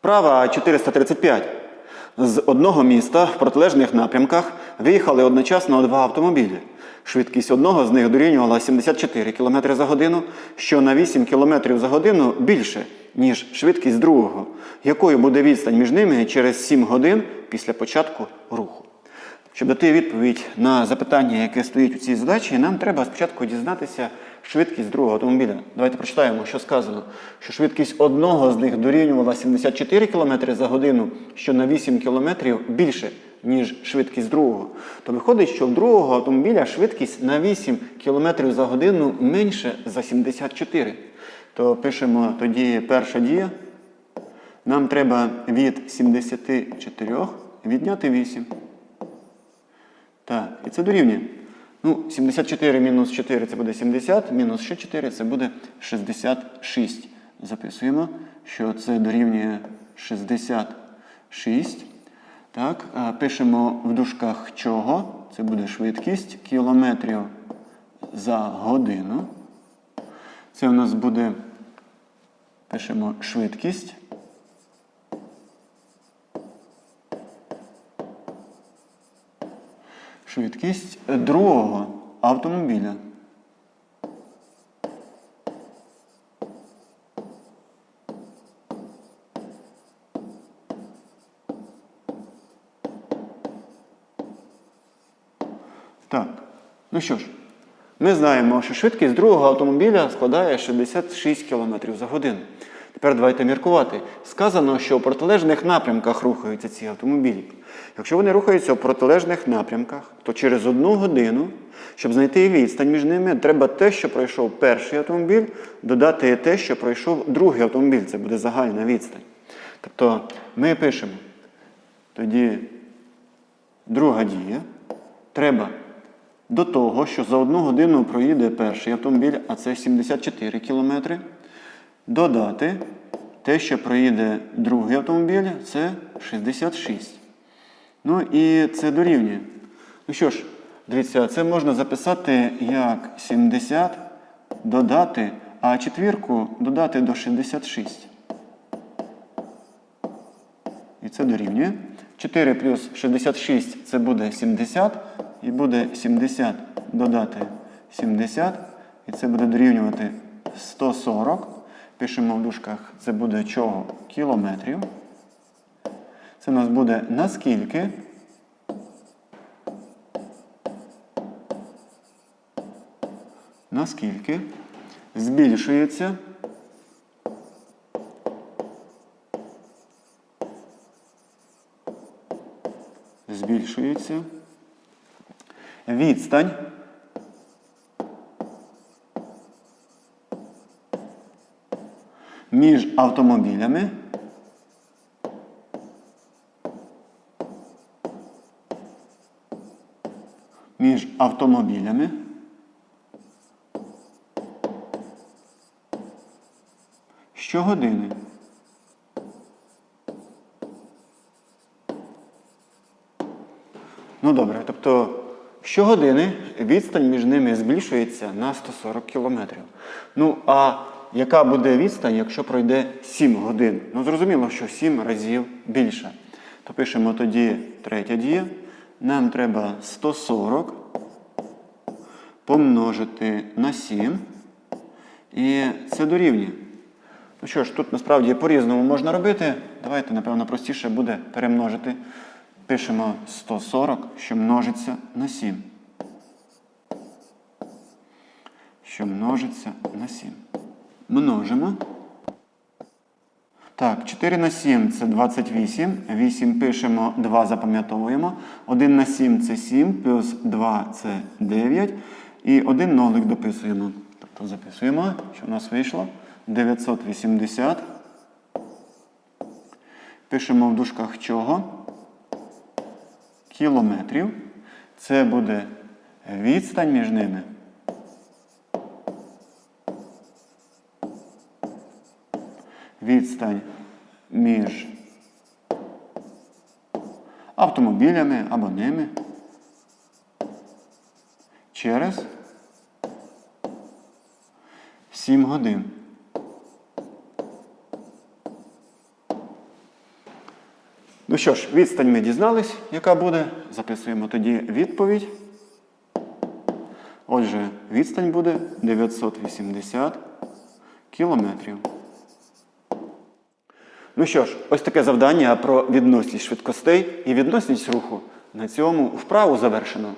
Вправа 435. З одного міста в протилежних напрямках виїхали одночасно два автомобілі. Швидкість одного з них дорівнювала 74 км за годину, що на 8 км за годину більше, ніж швидкість другого. Якою буде відстань між ними через 7 годин після початку руху? Щоб дати відповідь на запитання, яке стоїть у цій задачі, нам треба спочатку дізнатися швидкість другого автомобіля. Давайте прочитаємо, що сказано, що швидкість одного з них дорівнювала 74 км за годину, що на 8 км більше, ніж швидкість другого. То виходить, що в другого автомобіля швидкість на 8 км за годину менше за 74. То пишемо тоді перша дія. Нам треба від 74 відняти 8. Так, і це дорівнює. Ну, 74 мінус 4 це буде 70, мінус ще 4 це буде 66. Записуємо, що це дорівнює 66. Так, пишемо в дужках чого. Це буде швидкість кілометрів за годину. Це у нас буде, пишемо швидкість. Швидкість другого автомобіля. Так, ну що ж, ми знаємо, що швидкість другого автомобіля складає 66 км за годину. Тепер давайте міркувати. Сказано, що в протилежних напрямках рухаються ці автомобілі. Якщо вони рухаються в протилежних напрямках, то через одну годину, щоб знайти відстань між ними, треба те, що пройшов перший автомобіль, додати те, що пройшов другий автомобіль. Це буде загальна відстань. Тобто ми пишемо тоді друга дія. Треба до того, що за одну годину проїде перший автомобіль, а це 74 кілометри, додати те, що проїде другий автомобіль, це 66. Ну і це дорівнює. Ну що ж, дивіться, це можна записати як 70 додати, а четвірку додати до 66. І це дорівнює. 4 плюс 66 це буде 70. І буде 70 додати 70. І це буде дорівнювати 140. Пишемо в дужках, це буде чого? Кілометрів. Це у нас буде наскільки. Наскільки збільшується збільшується відстань між автомобілями між автомобілями щогодини. Ну добре, тобто щогодини відстань між ними збільшується на 140 кілометрів. Ну, а яка буде відстань, якщо пройде 7 годин? Ну, зрозуміло, що 7 разів більше. То пишемо тоді третя дія. Нам треба 140 помножити на 7. І це дорівнює. Ну що ж, тут насправді по-різному можна робити. Давайте, напевно, простіше буде перемножити. Пишемо 140, що множиться на 7. Що множиться на 7. Множимо. Так, 4 на 7 це 28. 8 пишемо, 2 запам'ятовуємо. 1 на 7 це 7, плюс 2 це 9. І один нолик дописуємо. Тобто записуємо, що у нас вийшло. 980. Пишемо в дужках чого? Кілометрів. Це буде відстань між ними. Відстань між автомобілями або ними через 7 годин. Ну що ж, відстань ми дізнались, яка буде. Записуємо тоді відповідь. Отже, відстань буде 980 кілометрів. Ну що ж, ось таке завдання про відносність швидкостей і відносність руху. На цьому вправу завершено.